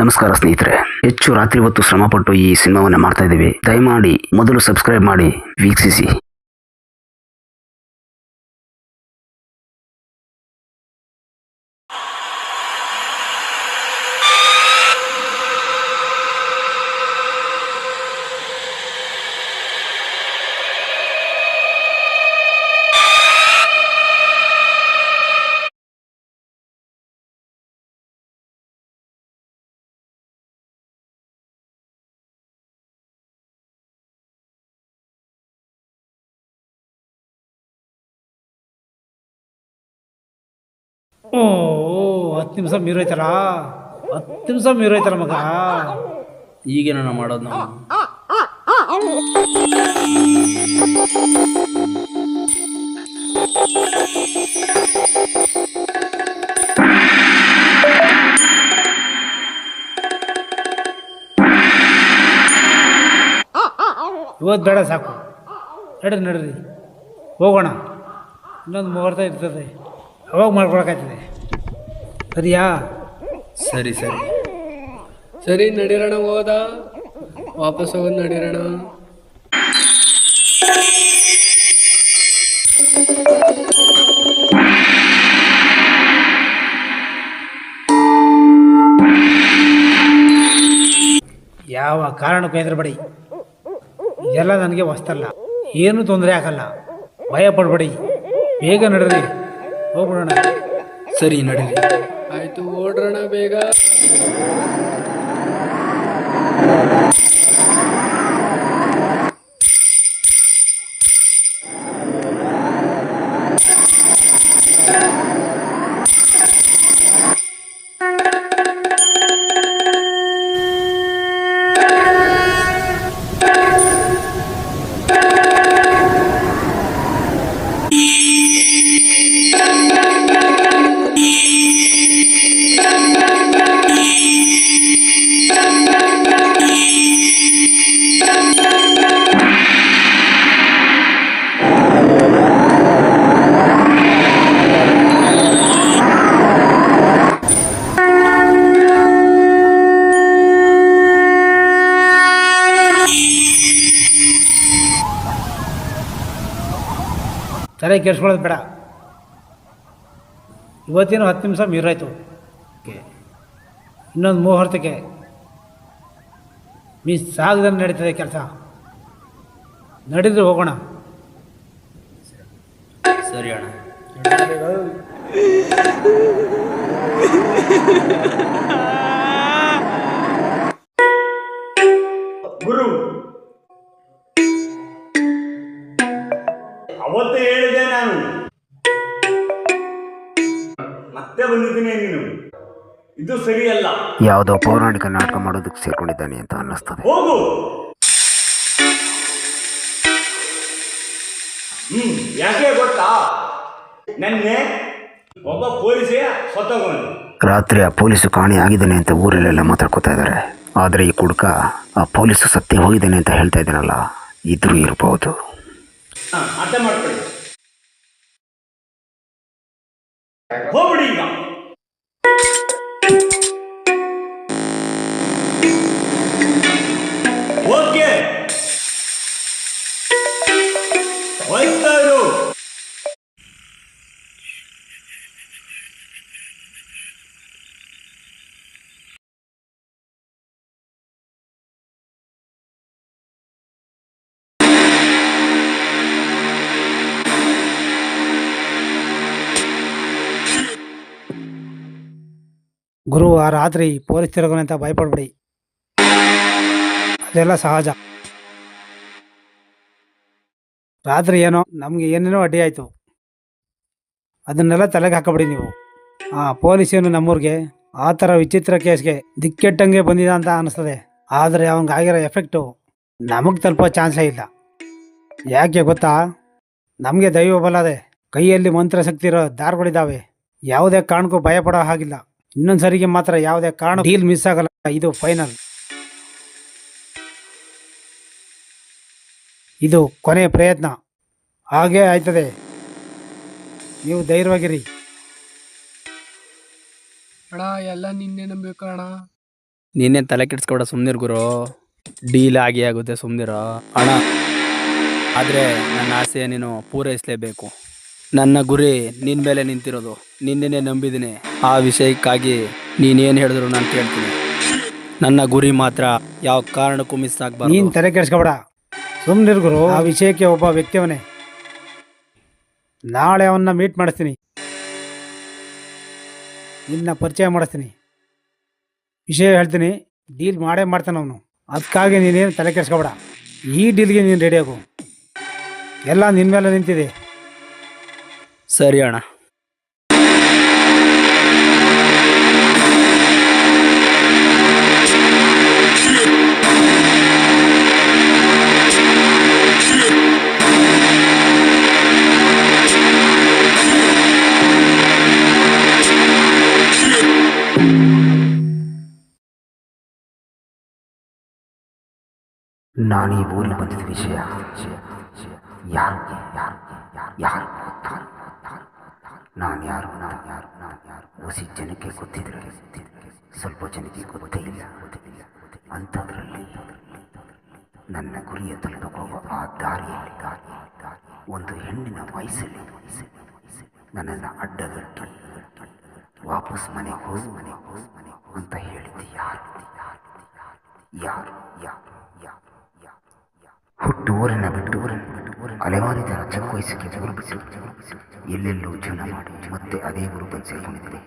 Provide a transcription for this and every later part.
ನಮಸ್ಕಾರ ಸ್ನೇಹಿತರೆ. ಹೆಚ್ಚು ರಾತ್ರಿ ಹೊತ್ತು ಶ್ರಮಪಟ್ಟು ಈ ಸಿನಿಮಾವನ್ನ ಮಾಡ್ತಾ ಇದ್ದೀವಿ. ದಯಮಾಡಿ ಮೊದಲು ಸಬ್ಸ್ಕ್ರೈಬ್ ಮಾಡಿ, ವೀಕ್ಷಿಸಿ. ಓ ಹತ್ತು ನಿಮಿಷ ಮೀರೋಯ್ತಾರಾ? ಹತ್ತು ನಿಮಿಷ ಮೀರೋಯ್ತಾರ ಮಗ? ಈಗೇನ ಮಾಡೋದು ನಾವು? ಇವತ್ತು ಬೇಡ ಸಾಕು. ನಡ್ರಿ ನಡ್ರಿ. ಹೋಗೋಣ. ಇನ್ನೊಂದು ಮುಹೂರ್ತ ಇರ್ತದೆ. ಅವಾಗ ಮಾಡ್ಕೊಳಕಾಯ್ತದೆ. ಸರಿಯಾ? ಸರಿ ಸರಿ. ಸರಿ ನಡೀರೋಣ ಹೋದ ವಾಪಸ್ ಹೋಗೋದು ನಡೀರೋಣ. ಯಾವ ಕಾರಣಕ್ಕೂ ಹೆದರಬೇಡಿ. ಎಲ್ಲ ನನಗೆ ಹೊಸ್ತಲ್ಲ. ಏನೂ ತೊಂದರೆ ಆಗಲ್ಲ. ಭಯ ಪಡಬೇಡಿ ಬೇಗ ನಡ್ರಿ. ಹೋಗ್ಬಿಡೋಣ. ಸರಿ ನಡೀಲಿ. ಆಯ್ತು ಓಡ್ರಣ ಬೇಗ. ತಲೆ ಕೆಡ್ಸ್ಕೊಳ್ಳೋದು ಬೇಡ. ಇವತ್ತಿನ ಹತ್ತು ನಿಮಿಷ ಮೀರಾಯ್ತು. ಇನ್ನೊಂದು ಮುಹೂರ್ತಕ್ಕೆ ಮೀನ್ಸ್ ಸಾಗದನ್ನು ನಡೀತದೆ ಕೆಲಸ. ನಡೆದ್ರೆ ಹೋಗೋಣ. ಸರಿ ಅಣ್ಣ. ಇದು ಸರಿಯಲ್ಲ. ಯಾವುದೋ ಪೌರಾಣಿಕ ನಾಟಕ ಮಾಡೋದಕ್ಕೆ ಸೇರ್ಕೊಂಡಿದ್ದಾನೆ ಅಂತ ಅನ್ನಿಸ್ತದೆ. ಹೋಗು. ಹ್ಮ್ ಯಾಕೆ ಗೊತ್ತಾ? ನೆನ್ನೆ ಒಬ್ಬ ಪೊಲೀಸೇ ಸತ್ತೋಗೋನು ರಾತ್ರಿ ಆ ಪೊಲೀಸು ಕಾಣೆ ಆಗಿದ್ದಾನೆ ಅಂತ ಊರಲ್ಲೆಲ್ಲ ಮಾತಾಡ್ಕೋತಾ ಇದ್ದಾರೆ. ಆದರೆ ಈ ಕುಡ್ಕ ಆ ಪೊಲೀಸು ಸತ್ಯ ಹೋಗಿದ್ದಾನೆ ಅಂತ ಹೇಳ್ತಾ ಇದ್ದಾನಲ್ಲ ಇದ್ರು ಇರಬಹುದು ಹಾ, ಅರ್ಥ ಮಾಡ್ಕೊಳ್ಳಿ. ಹೋಗ್ಬಿಡಿ ಈಗ. ಗುರು ಆ ರಾತ್ರಿ ಪೊಲೀಸ್ ತಿರುಗೋಣ ಅಂತ ಭಯಪಡ್ಬಿಡಿ. ಅದೆಲ್ಲ ಸಹಜ. ರಾತ್ರಿ ಏನೋ ನಮಗೆ ಏನೇನೋ ಅಡ್ಡಿ ಆಯಿತು. ಅದನ್ನೆಲ್ಲ ತಲೆಗೆ ಹಾಕಬೇಡಿ ನೀವು. ಆ ಪೊಲೀಸ್ ಏನು ನಮ್ಮೂರಿಗೆ ಆ ಥರ ವಿಚಿತ್ರ ಕೇಸ್ಗೆ ದಿಕ್ಕೆಟ್ಟಂಗೆ ಬಂದಿದ ಅಂತ ಅನಿಸ್ತದೆ. ಆದರೆ ಅವಂಗಾಗಿರೋ ಎಫೆಕ್ಟು ನಮಗೆ ತಲುಪೋ ಚಾನ್ಸೇ ಇಲ್ಲ. ಯಾಕೆ ಗೊತ್ತಾ? ನಮಗೆ ದೈವ ಬಲದೆ ಕೈಯಲ್ಲಿ ಮಂತ್ರಶಕ್ತಿ ಇರೋ ದಾರಗಳಿದ್ದಾವೆ ಯಾವುದೇ ಕಾರಣಕ್ಕೂ ಭಯಪಡೋ ಹಾಗಿಲ್ಲ. ಇನ್ನೊಂದು ಸರಿಗೆ ಮಾತ್ರ ಯಾವುದೇ ಕಾರಣ ಡೀಲ್ ಮಿಸ್ ಆಗಲ್ಲ. ಇದು ಫೈನಲ್. ಇದು ಕೊನೆಯ ಪ್ರಯತ್ನ. ಹಾಗೇ ಆಯ್ತದೆ. ನೀವು ಧೈರ್ಯವಾಗಿರಿ. ಅಣ್ಣ ಎಲ್ಲ ನಿನ್ನೆ ನಂಬೇಕು ಅಣ್ಣ. ನೀನೇನು ತಲೆ ಕೆಡ್ಸ್ಕೊಡ ಸುಮ್ನಿರ್ ಗುರು. ಡೀಲ್ ಆಗಿ ಆಗುತ್ತೆ ಸುಮ್ಮನಿರೋ ಅಣ್ಣ ಆದರೆ ನನ್ನ ಆಸೆ ನೀನು ಪೂರೈಸಲೇಬೇಕು. ನನ್ನ ಗುರಿ ನಿನ್ನ ಮೇಲೆ ನಿಂತಿರೋದು. ನಿನ್ನೆನೆ ನಂಬಿದ್ದೀನಿ. ಆ ವಿಷಯಕ್ಕಾಗಿ ನೀನೇನು ಹೇಳಿದ್ರು ನಾನು ಕೇಳ್ತೀನಿ. ನನ್ನ ಗುರಿ ಮಾತ್ರ ಯಾವ ಕಾರಣಕ್ಕೂ ಮಿಸ್ ನೀನ್ ಆಗಬಾರ್ದು ತಲೆ ಕೆಡಿಸ್ಕೊಬೇಡ. ಸುಮ್ಮನಿರ್ ಗುರು. ಆ ವಿಷಯಕ್ಕೆ ಒಬ್ಬ ವ್ಯಕ್ತಿಯವನೇ. ನಾಳೆ ಅವನ್ನ ಮೀಟ್ ಮಾಡಿಸ್ತೀನಿ. ನಿನ್ನ ಪರಿಚಯ ಮಾಡಿಸ್ತೀನಿ. ವಿಷಯ ಹೇಳ್ತೀನಿ. ಡೀಲ್ ಮಾಡೇ ಮಾಡ್ತಾನೆ ಅವನು. ಅದಕ್ಕಾಗಿ ನೀನೇನು ತಲೆ ಕೆಡಿಸ್ಕೊಬೇಡ. ಈ ಡೀಲ್ಗೆ ನೀನು ರೆಡಿ ಆಗು. ಎಲ್ಲ ನಿನ್ನ ಮೇಲೆ ನಿಂತಿದೆ. ಸರಿ ಅಣ್ಣ ನಾನು ಈ ಊರಿಗೆ ಬಂದಿದ್ದ ವಿಷಯ ಯಾರು ಯಾರು ಯಾರು ನಾನು ಯಾರು ನಾನು ಯಾರು ನಾನು ಯಾರು ಹೊಸಿ ಜನಕ್ಕೆ ಗೊತ್ತಿದ್ರೆ ಸ್ವಲ್ಪ ಜನಕ್ಕೆ ಗೊತ್ತೇ ಇಲ್ಲ ಗೊತ್ತಿಲ್ಲ ಅಂಥದ್ರಲ್ಲಿ ನನ್ನ ಗುರಿಯ ತಲುಪುವ ಆ ದಾರಿಯಲ್ಲಿ ದಾರಿ ಒಂದು ಹೆಣ್ಣಿನ ವಯಸ್ಸಲ್ಲಿ ನನ್ನನ್ನು ಅಡ್ಡಗಟ್ಟು ವಾಪಸ್ ಮನೆ ಹೋಗು ಮನೆ ಹೋಗು ಮನೆ ಅಂತ ಹೇಳಿದ್ದು ಯಾರು? ಯಾರು? ಯಾರು? ಯಾರು? ಹುಟ್ಟೂರನ್ನ ಬಿಟ್ಟೂರನ್ನ ಬಿಟ್ಟೂರನ್ನ ಅಲೆಮಾರಿ ಜನ ಜಗಳ ಬಿಟ್ಟು ಎಲ್ಲೆಲ್ಲೂ ಜೀವನ ಮಾಡಿ ಮತ್ತೆ ಅದೇ ಬಂದು ಸೇರಿಕೊಂಡಿದೆ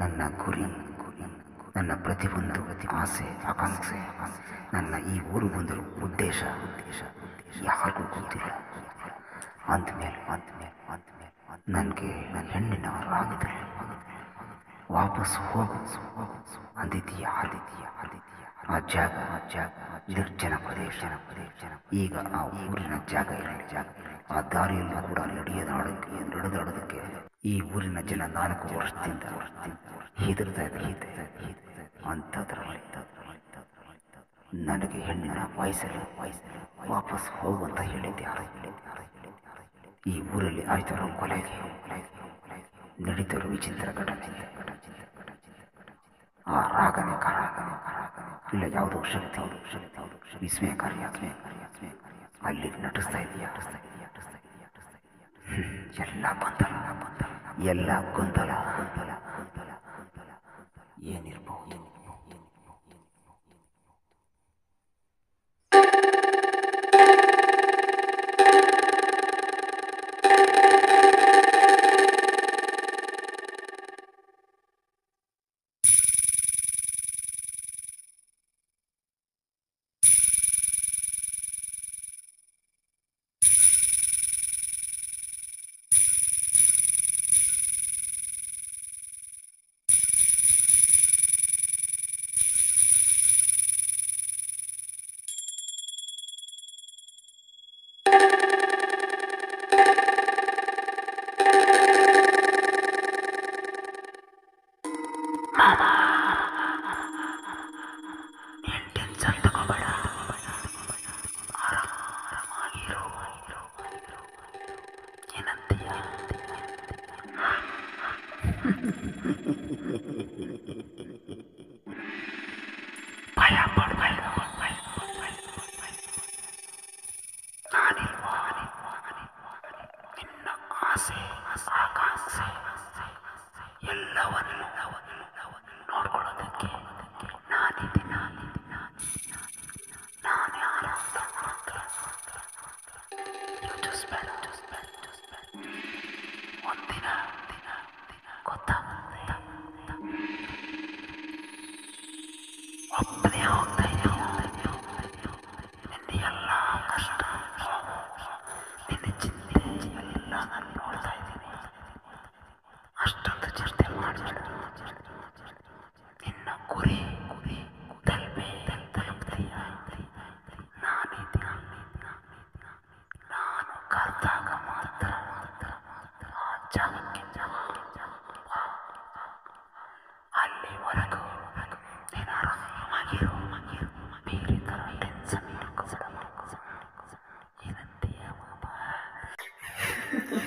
ನನ್ನ ಗುರಿ ನನ್ನ ಪ್ರತಿಯೊಂದು ಆಸೆ ಆಕಾಂಕ್ಷೆ ನನ್ನ ಈ ಊರು ಬಂದರು ಉದ್ದೇಶ ಉದ್ದೇಶ ಯಾರಿಗೂ ಗೊತ್ತಿಲ್ಲ ಅಂದಮೇಲೆ ಅಂದಮೇಲೆ ಅಂದಮೇಲೆ ನನಗೆ ನನ್ನ ಹೆಣ್ಣಿನವರು ರಾಗದಲ್ಲಿ ವಾಪಸ್ ಹೋಗು. ಅಂದಿದ್ದೀಯ ಅಂದಿದ್ದೀಯ ಆದಿತ್ಯ ಆ ಜಾಗ ಆ ಜಾಗ ನಿರ್ಜನ ಪ್ರದೇಶ. ಪ್ರದೇಶ ಈಗ ಆ ಊರಿನ ಜಾಗ ಇರಲಿ ಜಾಗ ಆ ದಾರಿಯನ್ನು ಕೂಡ ನಡೆಯದಾಡೋಕ್ಕೆ ನಡೆದಾಡೋದಕ್ಕೆ ಈ ಊರಿನ ಜನ ನಾಲ್ಕು ವರ್ಷದಿಂದ ಹೆದರ್ತಾ ಇದ್ದಾರೆ. ಅಂಥದ್ರಲ್ಲಿ ನನಗೆ ಹೆಣ್ಣಿನ ವಯಸ್ಸಲ್ಲಿ ವಯಸ್ಸಲ್ಲಿ ವಾಪಸ್ ಹೋಗುವಂತ ಹೇಳಿದ್ದೆ? ಈ ಊರಲ್ಲಿ ಆಯ್ತಾರೋ ಕೊಲೆಗೆ ಕೊಲೆಗೆ. ಕೊಲೆಗೆ ನಡೀತಾರೋ ವಿಚಿತ್ರ ಘಟನೆ ಆ ರಾಗನೆ ಕರಾಗನೆ ಇಲ್ಲ, ಯಾವುದೋ ಶಕ್ತಿ. ಶಕ್ತಿ ಯಾವುದೋ ಶಕ್ತಿ ವಿಸ್ಮಯಕಾರಿ ವಿಸ್ಮಯಕಾರಿ ವಿಸ್ಮಯಕಾರಿ ಅಲ್ಲಿ ನಟಿಸ್ತಾ ಇದೆಯಾ? ಎಲ್ಲ ಗೊಂದಲ. ಎಲ್ಲ ಗೊಂದಲ. ಗೊಂದಲ ಗೊಂದಲ ಏನಿರಬಹುದು ಎಲ್ಲವನ್ನು ನೋಡ್ಕೊಳ್ಳೋದಕ್ಕೆ ನಾನಿದ್ದೀನಿ ಚಿಂತೆ ನಾನು ನೋಡ್ತಾ ಇದ್ದೀನಿ ಅಷ್ಟೊಂದು ಚಿಂತೆ ಮಾಡಬೇಡ ನಿನ್ನ ಗುರಿ ಗುರಿ ತಲುಪೇ ತಲುಪ್ತೀಯ ನಾನಿದ್ದೀನಿ ನಾನು ಕರೆದಾಗ ಮಾತ್ರ ಆ ಜಾಗಕ್ಕೆ ಅಲ್ಲಿವರೆಗೂ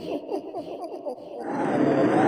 Thank you.